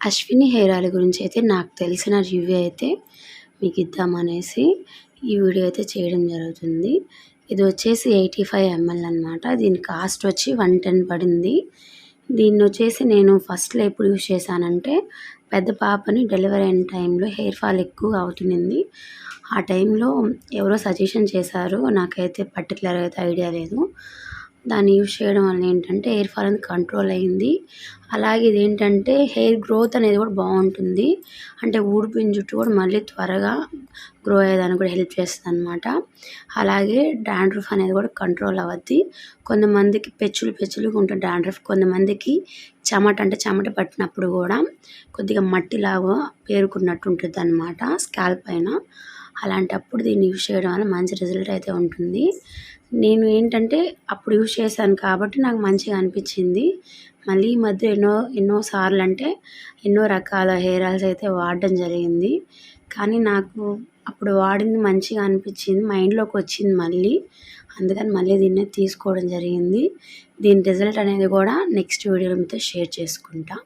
Ashwini hair oil గురించి అయితే నాకు తెలిసిన రివ్యూ అయితే మీకు ఇద్దామనేసి ఈ వీడియో అయితే చేయడం జరుగుతుంది. ఇది వచ్చేసి ఎయిటీ ఫైవ్ ఎంఎల్ అనమాట దీని కాస్ట్ వచ్చి వన్ టెన్ పడింది. దీన్ని వచ్చేసి నేను ఫస్ట్లో ఎప్పుడు యూజ్ చేశానంటే పెద్ద పాపని డెలివరీ అయిన టైంలో హెయిర్ ఫాల్ ఎక్కువ అవుతుంది ఆ టైంలో ఎవరో సజెషన్ చేశారు. నాకైతే పర్టికులర్ అయితే ఐడియా లేదు. దాన్ని యూజ్ చేయడం వల్ల ఏంటంటే హెయిర్ ఫాల్ అనేది కంట్రోల్ అయింది అలాగే ఇది ఏంటంటే హెయిర్ గ్రోత్ అనేది కూడా బాగుంటుంది. అంటే ఊడిపోయిన జుట్టు కూడా మళ్ళీ త్వరగా గ్రో అయ్యేదానికి కూడా హెల్ప్ చేస్తుంది అనమాట అలాగే డాండ్రఫ్ అనేది కూడా కంట్రోల్ అవ్వద్ది. కొంతమందికి పెచ్చులు పెచ్చులుగా ఉంటుంది డాండ్రఫ్ కొంతమందికి చెమట అంటే చెమట పట్టినప్పుడు కూడా కొద్దిగా మట్టిలాగా పేరుకున్నట్టు ఉంటుంది అనమాట స్కాల్ప్ పైన. అలాంటప్పుడు దీన్ని యూజ్ చేయడం వల్ల మంచి రిజల్ట్ అయితే ఉంటుంది. నేను ఏంటంటే అప్పుడు యూజ్ చేశాను కాబట్టి నాకు మంచిగా అనిపించింది. మళ్ళీ ఈ మధ్య ఎన్నో ఎన్నో సార్లు అంటే ఎన్నో రకాల హెయిర్ ఆయిల్స్ అయితే వాడడం జరిగింది. కానీ నాకు అప్పుడు వాడింది మంచిగా అనిపించింది. మైండ్లోకి వచ్చింది మళ్ళీ. అందుకని మళ్ళీ దీన్ని తీసుకోవడం జరిగింది. దీని రిజల్ట్ అనేది కూడా నెక్స్ట్ వీడియోలో మీతో షేర్ చేసుకుంటా.